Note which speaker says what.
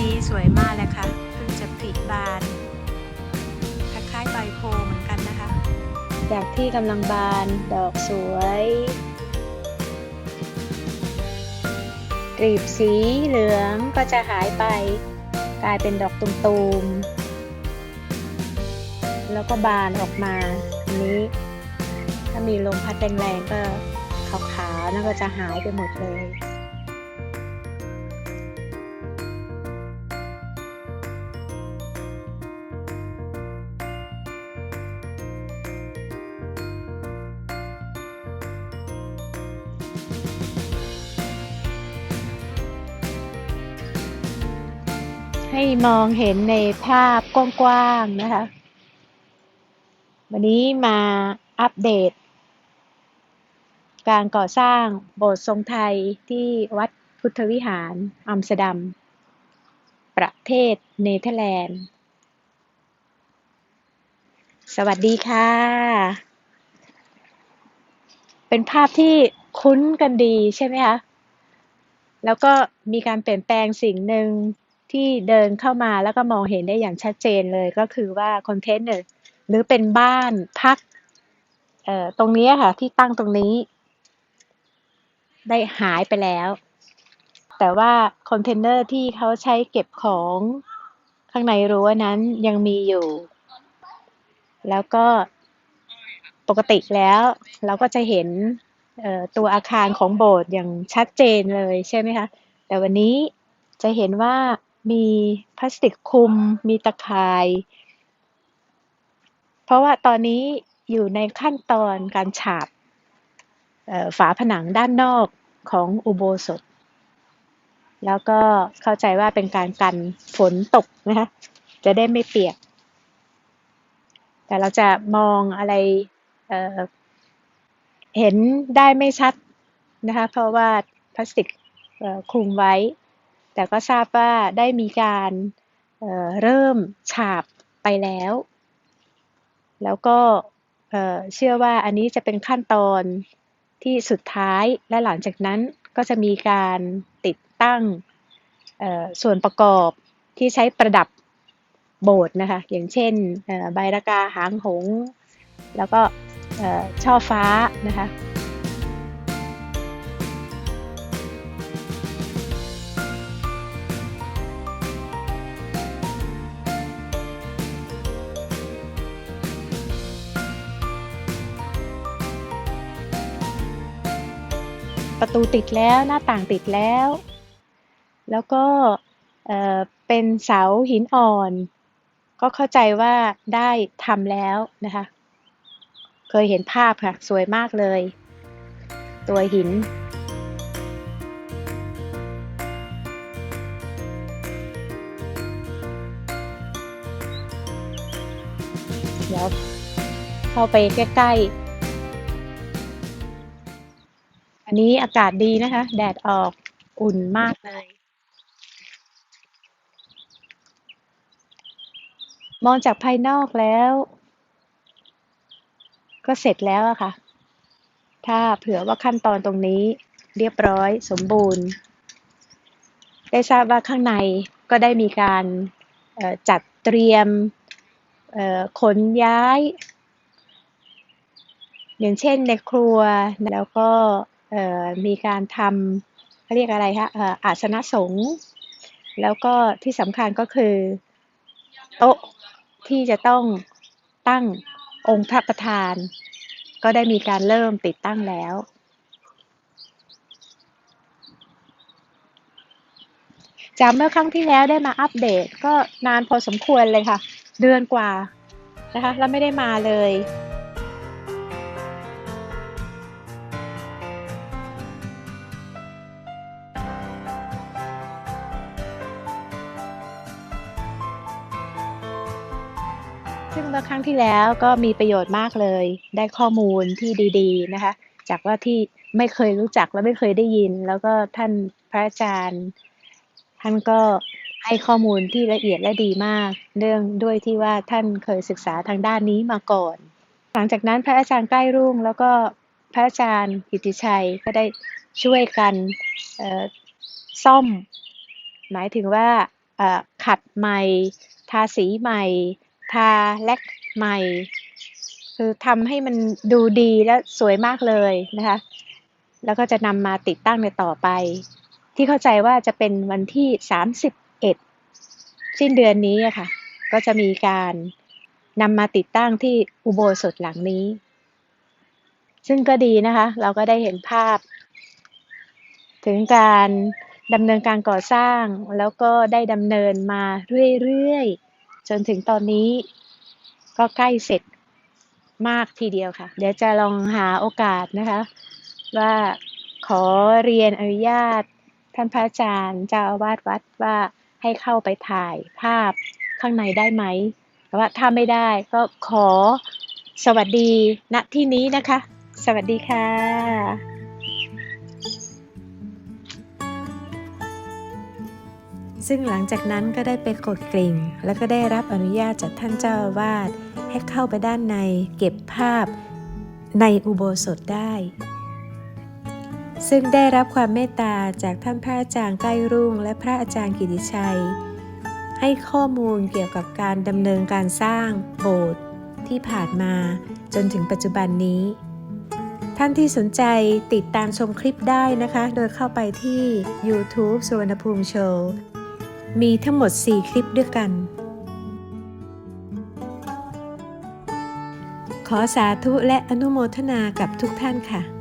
Speaker 1: นี้สวยมากเลยค่ะเพิ่งจะผลิบานคล้ายๆใบโพเหมือนกันนะคะ จากที่กำลังบานดอกสวยกลีบสีเหลืองก็จะหายไป กลายเป็นดอกตุ่มๆ แล้วก็บานออกมาอันนี้ ถ้ามีลมพัดแรงๆก็ขาวๆนั่นก็จะหายไปหมดเลย ให้มองเห็นในภาพกว้างๆนะคะ วันนี้มาอัปเดต การก่อสร้างโบสถ์ทรงไทยที่วัดพุทธวิหารอัมสเตอร์ดัม ประเทศเนเธอร์แลนด์ สวัสดีค่ะ เป็นภาพที่คุ้นกันดีใช่ไหมคะแล้วก็มีการเปลี่ยนแปลงสิ่งหนึ่ง ที่เดินเข้ามาแล้วก็มองเห็นได้อย่างชัดเจนเลยก็คือว่าคอนเทนเนอร์หรือเป็นบ้านพักตรงนี้ค่ะที่ตั้งตรงนี้ ได้หายไปแล้ว แต่ว่าคอนเทนเนอร์ที่เขาใช้เก็บของข้างในรั้วนั้นยังมีอยู่ แล้วก็ปกติแล้ว เราก็จะเห็นตัวอาคารของโบสถ์อย่างชัดเจนเลยใช่ไหมคะ แต่วันนี้จะเห็นว่า มีพลาสติกคลุม มีตะข่าย เพราะว่าตอนนี้อยู่ในขั้นตอนการฉาบฝาผนังด้านนอกของอุโบสถ แล้วก็เข้าใจว่าเป็นการกันฝนตกนะคะจะได้ไม่เปียก แต่เราจะมองอะไรเเห็นได้ไม่ชัดนะคะ เพราะว่าพลาสติกคลุมไว้ แต่ก็ทราบว่าได้มีการเเริ่มฉาบไปแล้ว แล้วก็เอ่อเชื่อว่าอันนี้จะเป็นขั้นตอนที่สุดท้ายและหลังจากนั้นก็จะมีการติดตั้งส่วนประกอบที่ใช้ประดับโบสถ์นะคะ อย่างเช่นใบระกาหางหง แล้วก็ช่อฟ้านะคะ ประตูติดแล้วหน้าต่างติดแล้ว แล้วก็เป็นเสาหินอ่อน ก็เข้าใจว่าได้ทำแล้วนะคะ เคยเห็นภาพค่ะ สวยมากเลย ตัวหินเดี๋ยวเข้าไปใกล้ๆันนี้อากาศดีนะคะ แดดออกอุ่นมากเลย มองจากภายนอกแล้ว ก็เสร็จแล้วอะค่ะ ถ้าเผื่อว่าขั้นตอนตรงนี้เรียบร้อยสมบูรณ์ ได้ทราบว่าข้างในก็ได้มีการจัดเตรียมขนย้าย อย่างเช่นในครัวแล้วก็ มีการทำเขาเรียกอะไรคะอออาสนะสงฆ์แล้วก็ที่สำคัญก็คือโต๊ะที่จะต้องตั้งองค์พระประธาน ก็ได้มีการเริ่มติดตั้งแล้ว จากเมื่อครั้งที่แล้วได้มาอัปเดตก็นานพอสมควรเลยค่ะ เดือนกว่านะคะแล้วไม่ได้มาเลย ซึ่งเมื่อครั้งที่แล้วก็มีประโยชน์มากเลย ได้ข้อมูลที่ดีๆนะคะ จากว่าที่ไม่เคยรู้จักและไม่เคยได้ยิน แล้วก็ท่านพระอาจารย์ ท่านก็ให้ข้อมูลที่ละเอียดและดีมากเรื่องด้วยที่ว่าท่านเคยศึกษาทางด้านนี้มาก่อน หลังจากนั้นพระอาจารย์ใกล้รุ่ง แล้วก็พระอาจารย์กิติชัยก็ได้ช่วยกันซ่อม หมายถึงว่าขัดใหม่ ทาสีใหม่ ทาแลกใหม่ คือทำให้มันดูดีและสวยมากเลยนะคะ แล้วก็จะนำมาติดตั้งในต่อไป ที่เข้าใจว่าจะเป็นวันที่ 31 สิ้นเดือนนี้อะค่ะ ก็จะมีการนำมาติดตั้งที่อุโบสถหลังนี้ ซึ่งก็ดีนะคะ เราก็ได้เห็นภาพ ถึงการดำเนินการก่อสร้างแล้วก็ได้ดำเนินมาเรื่อยๆ จนถึงตอนนี้ก็ใกล้เสร็จมากทีเดียวค่ะ เดี๋ยวจะลองหาโอกาสนะคะ ว่าขอเรียนอนุญาต ท่านพระอาจารย์เจ้าอาวาสวัดว่าให้เข้าไปถ่ายภาพข้างในได้ไหมแต่ว่าถ้าไม่ได้ก็ขอสวัสดีณที่นี้นะคะ สวัสดีค่ะ
Speaker 2: ซึ่งหลังจากนั้นก็ได้ไปกดกริ่ง แล้วก็ได้รับอนุญาตจากท่านเจ้าอาวาสให้เข้าไปด้านในเก็บภาพในอุโบสถได้ ซึ่งได้รับความเมตตาจากท่านพระอาจารย์ใกล้รุ่ง และพระอาจารย์กิติชัย ให้ข้อมูลเกี่ยวกับการดำเนินการสร้างโบสถ์ที่ผ่านมาจนถึงปัจจุบันนี้ ท่านที่สนใจติดตามชมคลิปได้นะคะ โดยเข้าไปที่ YouTube สุวรรณภูมิโชว์ มีทั้งหมด 4 คลิปด้วยกัน ขอสาธุและอนุโมทนากับทุกท่านค่ะ